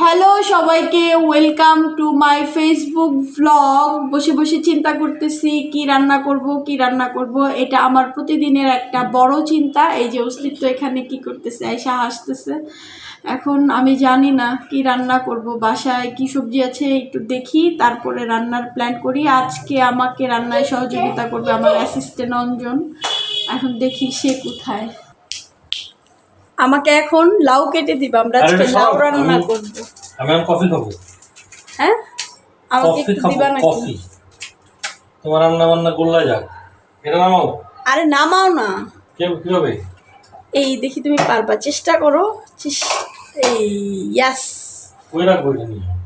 Hello সবাইকে welcome to my Facebook vlog বসে বসে চিন্তা করতেছি, কি রান্না করব, কি রান্না করব? এটা আমার প্রতিদিনের একটা বড় চিন্তা। এই যে অস্তিত্ব এখানে কি করতেছে আয়সা হাসতেছে। এখন আমি জানি না কি রান্না করব, বাসায় কি সবজি আছে একটু দেখি, তারপরে রান্নার প্ল্যান করি। আজকে আমাকে রান্নায় সহযোগিতা করবে আমার অ্যাসিস্ট্যান্ট অঞ্জন। এখন দেখি সে কোথায়। আমাকে এখন লাউ কেটে দিবা আমরা আজকে লাউ রান্না করব। আমি কফি খাব। হ্যাঁ? আমাকে কফি একটু দিবা নাকি? কফি তোমার রান্না বান্না গোল্লা যাক। এটা নামাও। আরে নামাও না। কে কি হবে এই দেখি তুমি পারবা চেষ্টা করো। চেস- এই ইয়াস। কই রাখব এটা নিয়ে?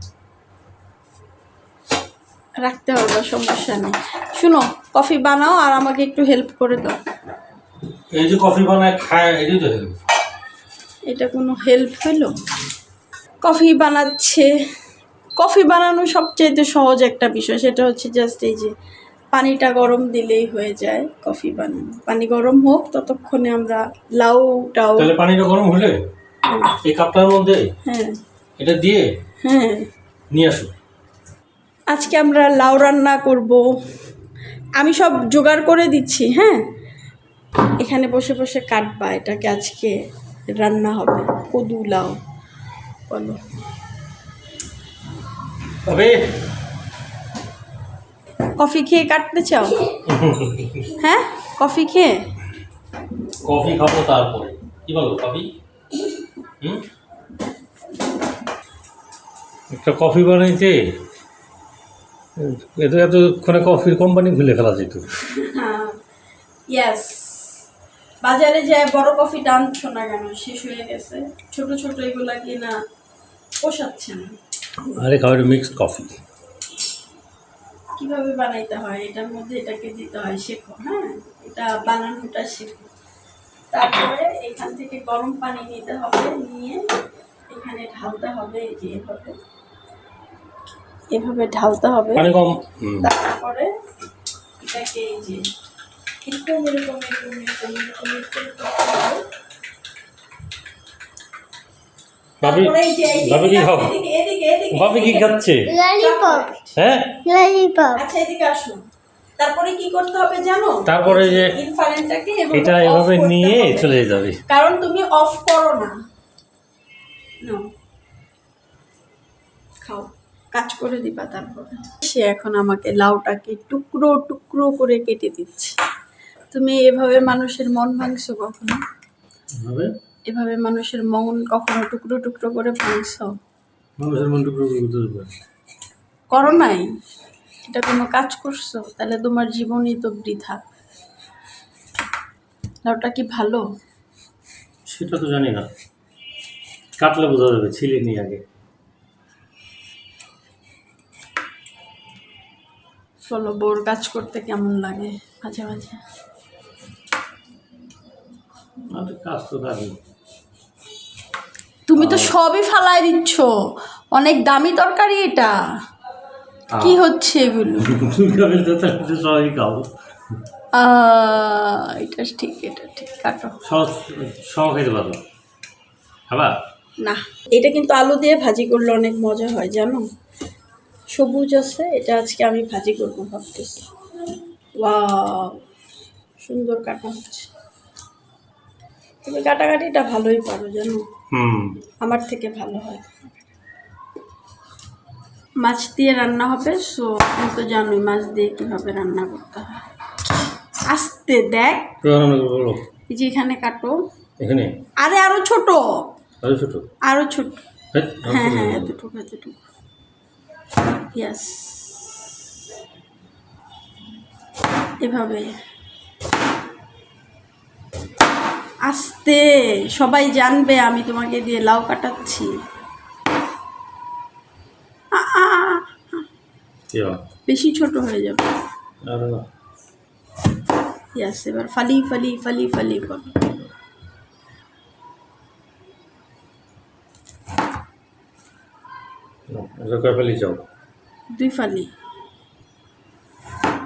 রাখতে হবে সমস্যা নেই। শুনো কফি বানাও আর আমাকে একটু হেল্প করে দাও। এই যে কফি বানায় খায় এটাই তো help। এটা কোনো হেল্প হলো? কফি বানাচ্ছে। কফি বানানো সবচেয়ে সহজ একটা বিষয় সেটা হচ্ছে জাস্ট এই যে পানিটা গরম দিলেই হয়ে যায় কফি বানানো। পানি গরম হোক ততক্ষণে আমরা লাউটাও তাহলে পানিটা গরম হলে এই কাপটার মধ্যে হ্যাঁ। এটা দিয়ে হ্যাঁ। নিয়ে আসো। আজকে আমরা লাউ রান্না করব। আমি সব জোগাড় করে দিচ্ছি হ্যাঁ? এখানে বসে বসে কাটবা এটাকে আজকে। রান্না হবে। কদু লাউ বলো। তবে কফি খেয়ে কাটতে চাও? হ্যাঁ? কফি খেয়ে? কফি খাব তারপরে। কি বলো কফি? একটা কফি বানাইতে? এত এতক্ষণে কফির কোম্পানি খুলে ফেলা যেত। ইয়াস বাজারে যায় বড় কফি আনছো না কেন? শেষ হয়ে গেছে। ছোট ছোট এগুলা কি না পোষাচ্ছে না। আরে খাবার মিক্সড কফি কীভাবে বানাইতে হয়? এটার মধ্যে এটাকে দিতে হয় শেখো হ্যাঁ? এটা বানানোটা শেখো। তারপরে এখান থেকে গরম পানি নিতে হবে নিয়ে এখানে ঢালতে হবে যে এভাবে। এভাবে ঢালতে হবে। হুম। তারপরে এটাকে এই যে এরকম এরকম এরকম এরকম এরকম এরকম ভাবি তারপরে এই যে এই যে ভাবি কি খাও? এদিকে, এদিকে, এদিকে, ভাবি কি খাচ্ছে? ললিপপ হ্যাঁ? ললিপপ আচ্ছা এদিকে আসুন তারপরে কি করতে হবে জানো? তারপরে যে ইনফারেন্টটাকে এটা এভাবে নিয়ে চলে যাবে। কারণ তুমি অফ করো না। নাও। খাও। কাজ করে দিবা তারপরে। সে এখন আমাকে লাউটাকে টুকরো টুকরো করে কেটে দিচ্ছে। তুমি এভাবে মানুষের মন ভাঙছো কখনো? এভাবে? মানুষের মন কখনো টুকরো টুকরো করে ভাঙছো? মানুষের মন টুকরো করতে হবে করো নাই? এটা কোনো কাজ করছ? তাহলে তোমার জীবনই তো বৃথা। ওটা কি ভালো? সেটা তো জানি না। কাটলে বোঝা যাবে ছিলে নি আগে। চলো বোর কাজ করতে কেমন লাগে? মাঝে মাঝে। তুমি তো সবই ফালাই দিচ্ছ। অনেক দামি তরকারি এটা। কি হচ্ছে এগুলো? সবাই খাব। এটা ঠিক এটা ঠিক। কাটো। খেতে পারো খাবার না। এটা কিন্তু আলু দিয়ে ভাজি করলে অনেক মজা হয় জানো? সবুজ আছে এটা আজকে আমি ভাজি করব ভাবতেছি। ওয়াও সুন্দর কাটা হচ্ছে। তুমি কাটাকাটিটা ভালোই পারো জানো? আমার থেকে ভালো হয়। মাছ দিয়ে রান্না হবে সো তুমি তো জানোই মাছ দিয়ে কীভাবে রান্না করতে হয়। আস্তে দেখ। এই যে এখানে কাটো। এখানে? আরে আরও ছোট। আরে ছোট? আরও ছোট। হ্যাঁ হ্যাঁ করব। এতটুকু এতটুকু। ইয়াস এভাবে। আস্তে সবাই জানবে আমি তোমাকে দিয়ে লাউ কাটাচ্ছি? বেশি ছোট হয়ে যাবে। ইয়াস এবার ফালি ফালি ফালি ফালি করো না, এটা কয় ফেলি যাও দুই ফালি।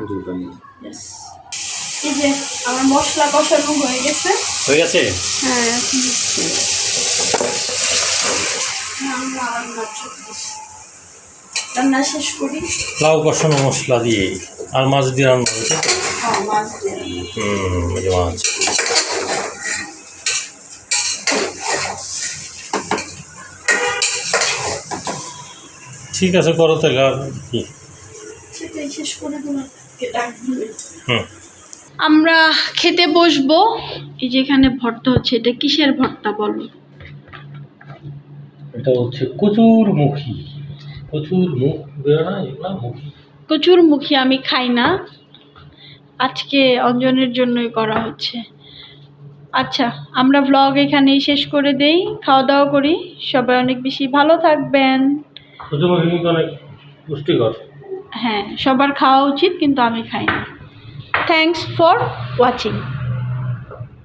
দুই ফেলি। ইয়াস এই যে আমার মশলা কষানো হয়ে গেছে। হয়ে গেছে? হ্যাঁ। রান্না শেষ করি। লাউ কষানো মশলা দিয়ে আর মাছ দিয়ে রান্না হয়েছে? হ্যাঁ মাছ দিয়ে হুম মাছ। ঠিক আছে করো তাহলে আর কি? সেটাই শেষ করে তোমার ডাক হুম। আমরা খেতে বসবো। এই যে এখানে ভর্তা হচ্ছে এটা কিসের ভর্তা বলো? এটা হচ্ছে কচুর মুখী কচুর মুখ বেরো না এগুলা মুখী। প্রচুর মুখী আমি খাই না। আজকে অঞ্জনের জন্যই করা হচ্ছে। আচ্ছা আমরা ভ্লগ এখানেই শেষ করে দেই। খাওয়া দাওয়া করি। সবাই অনেক বেশি ভালো থাকবেন। মুখী কিন্তু অনেক পুষ্টিকর। হ্যাঁ সবার খাওয়া উচিত, কিন্তু আমি খাই না থ্যাংকস ফর ওয়াচিং